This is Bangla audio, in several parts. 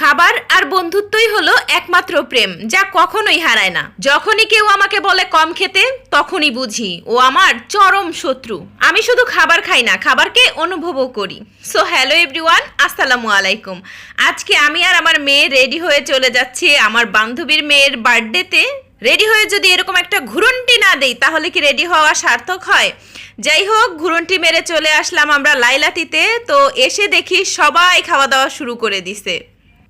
খাবার আর বন্ধুত্বই হলো একমাত্র প্রেম, যা কখনোই হারায় না। যখনই কেউ আমাকে বলে কম খেতে, তখনই বুঝি, ও আমার চরম শত্রু। আমি শুধু খাবার খাই না, খাবারকে অনুভবও করি। সো হ্যালো এভরিওয়ান আসসালামু আলাইকুম। আজকে আমি আর আমার মেয়ে রেডি হয়ে চলে যাচ্ছি আমার বান্ধবীর মেয়ের বার্থডেতে রেডি হয়ে যদি এরকম একটা ঘুরন্টি না দেই, তাহলে কি রেডি হওয়া সার্থক হয়? যাই হোক, ঘুরন্টি মেরে চলে আসলাম আমরা লাইলাতিতে। তো এসে দেখি সবাই খাওয়া দাওয়া শুরু করে দিছে।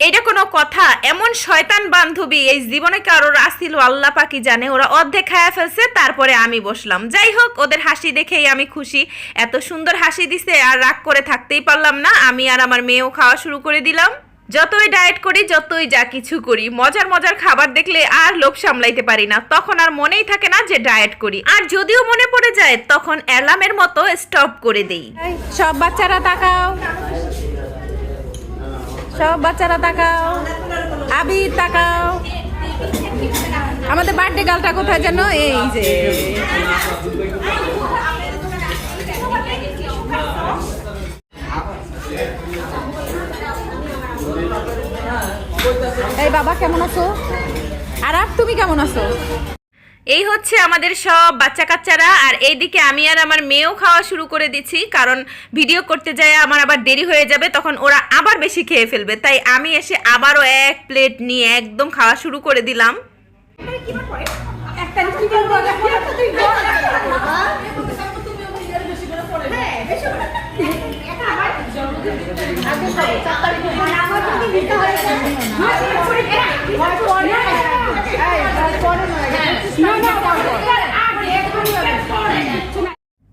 এটা কোনো কথা, এমন শয়তান বান্ধবী, এই জীবনে কারোর আসিল আল্লাহ পাকি জানে। ওরা অর্ধেক খায়া ফেলছে, তারপরে আমি বসলাম। যাই হোক, ওদের হাসি দেখেই আমি খুশি। এত সুন্দর হাসি দিছে, আর রাগ করে থাকতেই পারলাম না। আমি আর আমার মেয়েও খাওয়া শুরু করে দিলাম। যতই ডায়েট করি, যতই যা কিছু করি, মজার মজার খাবার দেখলে আর লোভ সামলাইতে পারি না। তখন আর মনেই থাকে না যে ডায়েট করি। আর যদিও মনে পড়ে যায়, তখন অ্যালার্মের মতো স্টপ করে দেই। সব বাচ্চারা তাকাও। সব বাচ্চারা তাকাও। আবির তাকাও। আমাদের বার্থডে গালটা কোথায় যেন? এই যে। এই বাবা, কেমন আছো? আর তুমি কেমন আছো? এই হচ্ছে আমাদের সব বাচ্চা কাচ্চারা আর এইদিকে আমি আর আমার মেয়েও খাওয়া শুরু করে দিচ্ছি, কারণ ভিডিও করতে যায় আমার আবার দেরি হয়ে যাবে, তখন ওরা আবার বেশি খেয়ে ফেলবে। তাই আমি এসে আবারও এক প্লেট নিয়ে একদম খাওয়া শুরু করে দিলাম।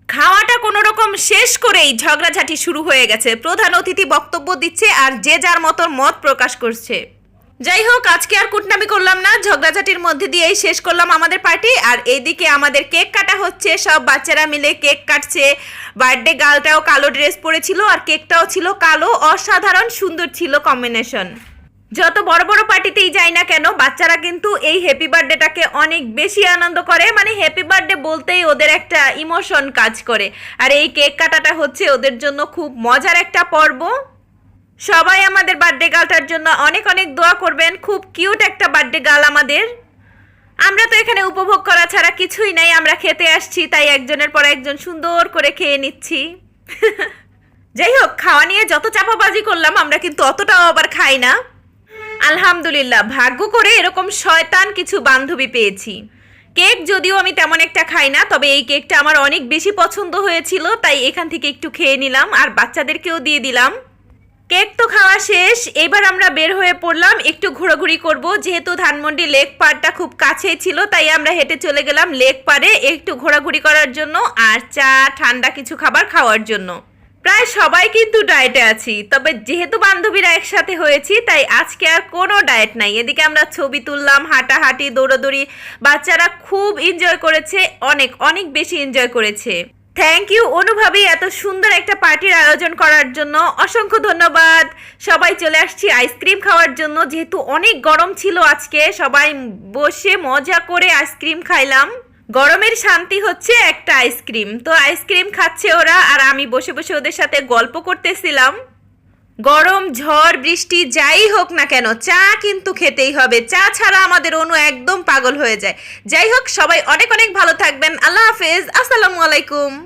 খাওয়াটা কোনো রকম শেষ করেই ঝগড়াঝাটি শুরু হয়ে গেছে। প্রধান অতিথি বক্তব্য দিচ্ছে আর যে যার মতো মত প্রকাশ করছে। যাই হোক, আজকে আর কুটনামি করলাম না, ঝগড়াঝাটির মধ্যে দিয়েই শেষ করলাম আমাদের পার্টি। আর এইদিকে আমাদের কেক কাটা হচ্ছে, সব বাচ্চারা মিলে কেক কাটছে। বার্থডে গার্লটাও কালো ড্রেস পরেছিল আর কেকটাও ছিল কালো, অসাধারণ সুন্দর ছিল কম্বিনেশন। যত বড় বড় পার্টিতেই যাই না কেন, বাচ্চারা কিন্তু এই হ্যাপি বার্থডেটাকে অনেক বেশি আনন্দ করে। মানে হ্যাপি বার্থডে বলতেই ওদের একটা ইমোশন কাজ করে। আর এই কেক কাটাটা হচ্ছে ওদের জন্য খুব মজার একটা পর্ব। সবাই আমাদের বার্থডে গালটার জন্য অনেক অনেক দোয়া করবেন। খুব কিউট একটা বার্থডে গাল আমাদের। আমরা তো এখানে উপভোগ করা ছাড়া কিছুই নাই, আমরা খেতে আসছি, তাই একজনের পর একজন সুন্দর করে খেয়ে নিচ্ছি। যাই হোক, খাওয়া নিয়ে যত চাপাবাজি করলাম, আমরা কিন্তু অতটাও আবার খাই না। আলহামদুলিল্লাহ, ভাগ্য করে এরকম শয়তান কিছু বান্ধবী পেয়েছি। কেক যদিও আমি তেমন একটা খাই না, তবে এই কেকটা আমার অনেক বেশি পছন্দ হয়েছিল, তাই এখান থেকে একটু খেয়ে নিলাম আর বাচ্চাদেরকেও দিয়ে দিলাম। কেক তো খাওয়া শেষ, এবার আমরা বের হয়ে পড়লাম, একটু ঘোরাঘুরি করব, যেহেতু ধানমন্ডি লেক পাড়টা খুব কাছেই ছিল, তাই আমরা হেঁটে চলে গেলাম লেক পাড়ে, একটু ঘোরাঘুরি করার জন্য আর চা, ঠান্ডা কিছু খাবার খাওয়ার জন্য। প্রায় সবাই কিন্তু ডায়েটে আছি, তবে যেহেতু বান্ধবীরা একসাথে হয়েছি, তাই আজকে আর কোনো ডায়েট নাই। এদিকে আমরা ছবি তুললাম, হাঁটাহাঁটি, দৌড়াদৌড়ি, বাচ্চারা খুব এনজয় করেছে, অনেক অনেক বেশি এনজয় করেছে। থ্যাংক ইউ অনুভাবী, এত সুন্দর একটা পার্টির আয়োজন করার জন্য অসংখ্য ধন্যবাদ। সবাই চলে আসছি আইসক্রিম খাওয়ার জন্য, যেহেতু অনেক গরম ছিল আজকে, সবাই বসে মজা করে আইসক্রিম খাইলাম। গরমের শান্তি হচ্ছে একটা আইসক্রিম। তো আইসক্রিম খাচ্ছে ওরা, আর আমি বসে বসে ওদের সাথে গল্প করতেছিলাম। গরম, ঝড়, বৃষ্টি, যাই হোক না কেন, চা কিন্তু খেতেই হবে। চা ছাড়া আমাদের অনু একদম পাগল হয়ে যায়। যাই হোক, সবাই অনেক অনেক ভালো থাকবেন। আল্লাহ হাফেজ। আসসালামু আলাইকুম।